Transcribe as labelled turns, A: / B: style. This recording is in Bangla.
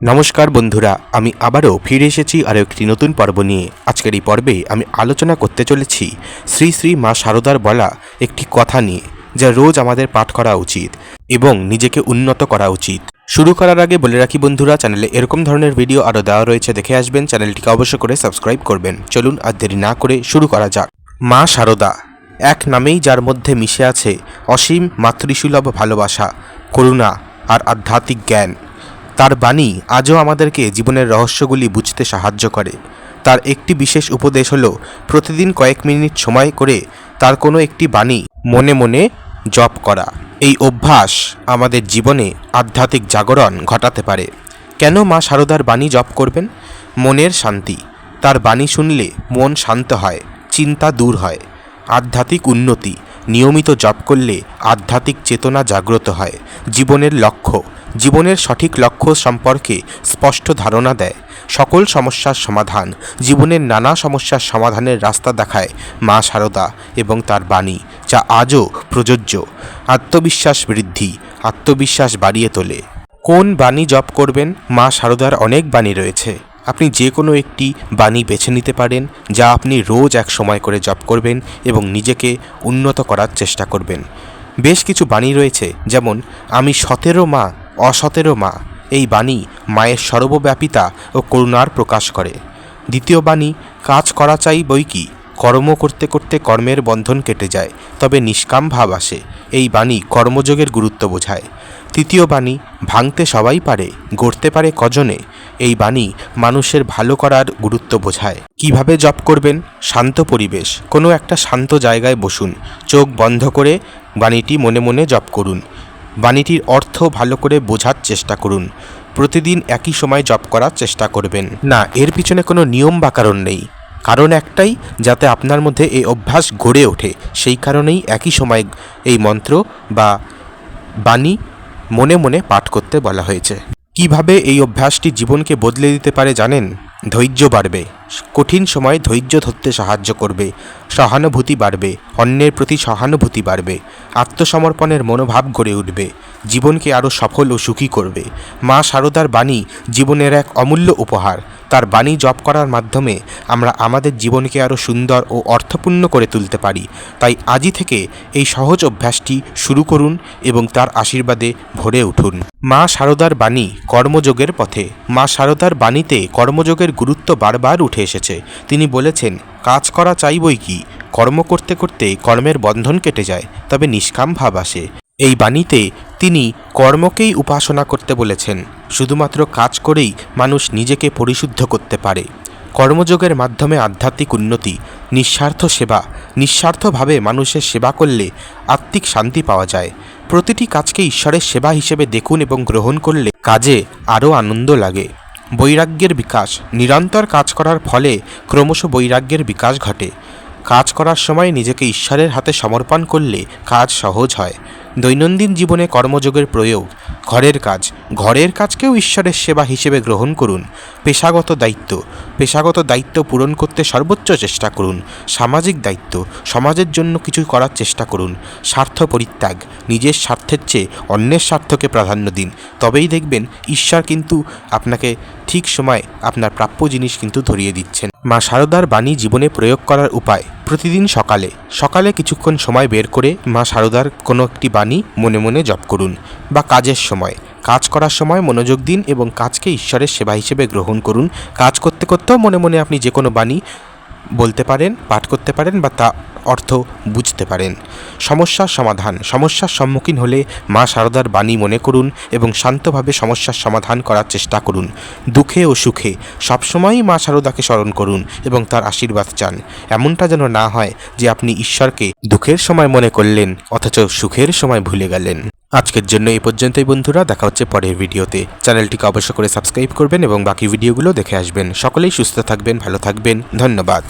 A: নমস্কার বন্ধুরা, আমি আবারও ফিরে এসেছি আরও একটি নতুন পর্ব নিয়ে। আজকের এই পর্বে আমি আলোচনা করতে চলেছি শ্রী শ্রী মা শারদার বলা একটি কথা নিয়ে, যা রোজ আমাদের পাঠ করা উচিত এবং নিজেকে উন্নত করা উচিত। শুরু করার আগে বলে রাখি বন্ধুরা, চ্যানেলে এরকম ধরনের ভিডিও আরও দেওয়া রয়েছে, দেখে আসবেন। চ্যানেলটিকে অবশ্য করে সাবস্ক্রাইব করবেন। চলুন আর দেরি না করে শুরু করা যাক। মা শারদা এক নামেই যার মধ্যে মিশে আছে অসীম মাতৃসুলভ ভালোবাসা, করুণা আর আধ্যাত্মিক জ্ঞান। তার বাণী আজও আমাদেরকে জীবনের রহস্যগুলি বুঝতে সাহায্য করে। তার একটি বিশেষ উপদেশ হলো, প্রতিদিন কয়েক মিনিট সময় করে তার কোনো একটি বাণী মনে মনে জপ করা। এই অভ্যাস আমাদের জীবনে আধ্যাত্মিক জাগরণ ঘটাতে পারে। কেন মা শারদার বাণী জপ করবেন? মনের শান্তি। তার বাণী শুনলে মন শান্ত হয়, চিন্তা দূর হয়। আধ্যাত্মিক উন্নতি, নিয়মিত জপ করলে আধ্যাত্মিক চেতনা জাগ্রত হয়। জীবনের লক্ষ্য জীবনের সঠিক লক্ষ্য সম্পর্কে স্পষ্ট ধারণা দেয়। সকল সমস্যার সমাধান জীবনের নানা সমস্যার সমাধানের রাস্তা দেখায় মা শারদা এবং তার বাণী, যা আজও প্রযোজ্য। আত্মবিশ্বাস বৃদ্ধি, আত্মবিশ্বাস বাড়িয়ে তোলে। কোন বাণী জপ করবেন? মা শারদার অনেক বাণী রয়েছে। আপনি যে কোনো একটি বাণী বেছে নিতে পারেন, যা আপনি রোজ এক সময় করে জপ করবেন এবং নিজেকে উন্নত করার চেষ্টা করবেন। বেশ কিছু বাণী রয়েছে, যেমন, আমি সতেরো মা অসতেরো মা। এই বাণী মায়ের সর্বব্যাপিতা ও করুণার প্রকাশ করে। দ্বিতীয় বাণী, কাজ করা চাই বই কি? কর্ম করতে করতে কর্মের বন্ধন কেটে যায়, তবে নিষ্কাম ভাব আসে। এই বাণী কর্মযোগের গুরুত্ব বোঝায়। তৃতীয় বাণী, ভাঙতে সবাই পারে, গড়তে পারে কজনে। এই বাণী মানুষের ভালো করার গুরুত্ব বোঝায়। কীভাবে জপ করবেন? শান্ত পরিবেশ, কোনো একটা শান্ত জায়গায় বসুন। চোখ বন্ধ করে বাণীটি মনে মনে জপ করুন। বাণীটির অর্থ ভালো করে বোঝার চেষ্টা করুন। প্রতিদিন একই সময় জপ করার চেষ্টা করবেন। না, এর পিছনে কোনো নিয়ম বা কারণ নেই। কারণ একটাই, যাতে আপনার মধ্যে এই অভ্যাস গড়ে ওঠে। সেই কারণেই একই সময় এই মন্ত্র বা বাণী মনে মনে পাঠ করতে বলা হয়েছে। কীভাবে এই অভ্যাসটি জীবনকে বদলে দিতে পারে জানেন? ধৈর্য বাড়বে। কঠিন সময় ধৈর্য ধরতে সাহায্য করবে। সহানুভূতি বাড়বে। অন্যের প্রতি সহানুভূতি বাড়বে। আত্মসমর্পণের মনোভাব গড়ে উঠবে। জীবনকে আরও সফল ও সুখী করবে। মা শারদার বাণী জীবনের এক অমূল্য উপহার। তার বাণী জপ করার মাধ্যমে আমরা আমাদের জীবনকে আরও সুন্দর ও অর্থপূর্ণ করে তুলতে পারি। তাই আজই থেকে এই সহজ অভ্যাসটি শুরু করুন এবং তার আশীর্বাদে ভরে উঠুন। মা শারদার বাণী কর্মযোগের পথে। মা শারদার বাণীতে কর্মযোগের গুরুত্ব বারবার উঠে এসেছে। তিনি বলেছেন, কাজ করা চাইবই কি? কর্ম করতে করতে কর্মের বন্ধন কেটে যায়, তবে নিষ্কাম ভাব আসে। এই বাণীতে তিনি কর্মকেই উপাসনা করতে বলেছেন, শুধুমাত্র কাজ করেই মানুষ নিজেকে পরিশুদ্ধ করতে পারে। কর্মযোগের মাধ্যমে আধ্যাত্মিক উন্নতি, নিঃস্বার্থ সেবা, নিঃস্বার্থভাবে মানুষের সেবা করলে আত্মিক শান্তি পাওয়া যায়। প্রতিটি কাজকে ঈশ্বরের সেবা হিসেবে দেখুন এবং গ্রহণ করলে কাজে আরও আনন্দ লাগে। বৈরাগ্যের বিকাশ, নিরন্তর কাজ করার ফলে ক্রমশ বৈরাগ্যের বিকাশ ঘটে। কাজ করার সময় নিজেকে ঈশ্বরের হাতে সমর্পণ করলে কাজ সহজ হয়। দৈনন্দিন জীবনে কর্মযোগের প্রয়োগ ঘরের কাজ। ঘরের কাজকেও ঈশ্বরের সেবা হিসেবে গ্রহণ করুন। পেশাগত দায়িত্ব। পেশাগত দায়িত্ব পূরণ করতে সর্বোচ্চ চেষ্টা করুন। সামাজিক দায়িত্ব। সমাজের জন্য কিছু করার চেষ্টা করুন। স্বার্থ পরিত্যাগ। নিজের স্বার্থের চেয়ে অন্যের স্বার্থকে প্রাধান্য দিন। তবেই দেখবেন ঈশ্বর কিন্তু আপনাকে ঠিক সময় আপনার প্রাপ্য জিনিস কিন্তু ধরিয়ে দিচ্ছেন। মা শারদার বাণী জীবনে প্রয়োগ করার উপায়। প্রতিদিন সকালে। সকালে কিছুক্ষণ সময় বের করে মা শারদার কোনো একটি বাণী মনে মনে জপ করুন বা কাজের সময় কাজ করার সময় মনোযোগ দিন এবং কাজকে ঈশ্বরের সেবা হিসেবে গ্রহণ করুন। কাজ করতে করতেও মনে মনে আপনি যে কোনো বাণী বলতে পারেন, পাঠ করতে পারেন বা তা অর্থ বুঝতে পারেন। সমস্যার সমাধান। সমস্যার সম্মুখীন হলে মা শারদার বাণী মনে করুন এবং শান্তভাবে সমস্যার সমাধান করার চেষ্টা করুন। দুঃখে ও সুখে সবসময়ই মা শারদাকে স্মরণ করুন এবং তার আশীর্বাদ চান। এমনটা যেন না হয় যে আপনি ঈশ্বরকে দুঃখের সময় মনে করলেন অথচ সুখের সময় ভুলে গেলেন। আজকের জন্য এই পর্যন্তই বন্ধুরা, দেখা হচ্ছে পরের ভিডিওতে। চ্যানেলটিকে অবশ্য করে সাবস্ক্রাইব করবেন এবং বাকি ভিডিওগুলো দেখে আসবেন। সকলেই সুস্থ থাকবেন, ভালো থাকবেন। ধন্যবাদ।